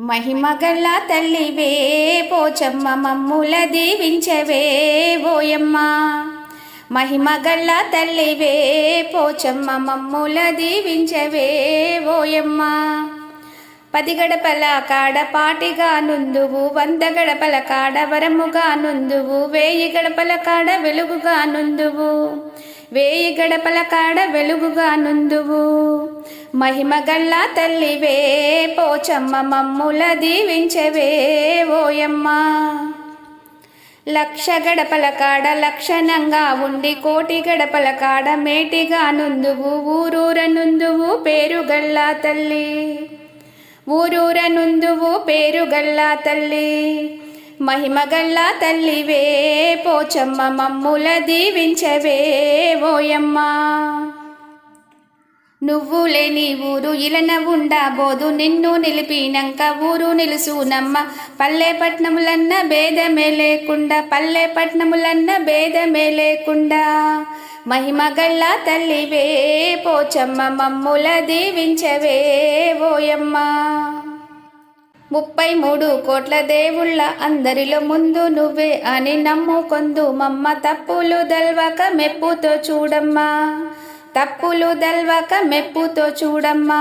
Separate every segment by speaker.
Speaker 1: మహిమగల్ల తల్లివే పోచమ్మ మమ్ముల దీవించవే ఓయమ్మ. మహిమగల్ల తల్లివే పోచమ్మ మమ్ముల దీవించవే ఓయమ్మ. పది గడపల కాడ పాటిగా నుందువు వంద గడపల కాడ వరముగా నుందువు వేయి గడపల కాడ వెలుగుగా నుందువు వేయి గడపల కాడ వెలుగుగా నుందువు. మహిమగల్ల తల్లివే పోచమ్మ మమ్ముల దీవించవే ఓయమ్మ. లక్ష గడపల కాడ లక్షణంగా ఉండి కోటి గడపల కాడ మేటిగా నుందువు ఊరూర నుందువు పేరుగల్లా తల్లి. ఊరూర నుందువు పేరుగల్లా తల్లి మహిమగల్లా తల్లివే. పోచమ్మ మమ్ముల దీవించవే ఓయమ్మ. నువ్వు లేని ఊరు ఇలన ఉండబోదు నిన్ను నిలిపినంక ఊరు నిలుసునమ్మ. పల్లె పట్నములన్న భేదమే లేకుండా పల్లె పట్నములన్న భేదమే లేకుండా. మహిమగళ్ళ తల్లివే పోచమ్మ మమ్ముల దీవించవే ఓయమ్మ. ముప్పై మూడు కోట్ల దేవుళ్ళ అందరిలో ముందు నువ్వే అని నమ్ముకొందు మమ్మ. తప్పులు దల్వక మెప్పుతో చూడమ్మా. తప్పులు దల్వక మెప్పుతో చూడమ్మా.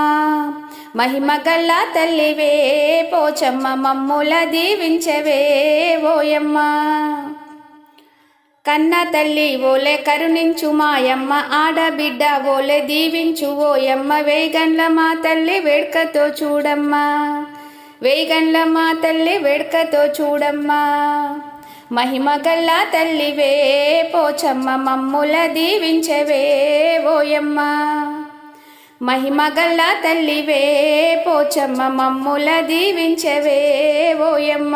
Speaker 1: మహిమగళ్ళ తల్లివే పోచమ్మ మమ్ముల దీవించవే ఓయమ్మా. కన్న తల్లి ఓలే కరుణించు మాయమ్మ ఆడబిడ్డ ఓలే దీవించు ఓయమ్మ. వేగండ్ల మా తల్లి వేడుకతో చూడమ్మా. వేగండ్ల మా తల్లి వేడుకతో చూడమ్మా. మహిమగల్ల తల్లివే పోచమ్మ మమ్ముల దీవించవే ఓయమ్మ. మహిమగల్ల తల్లివే పోచమ్మ మమ్ముల దీవించవే ఓయమ్మ.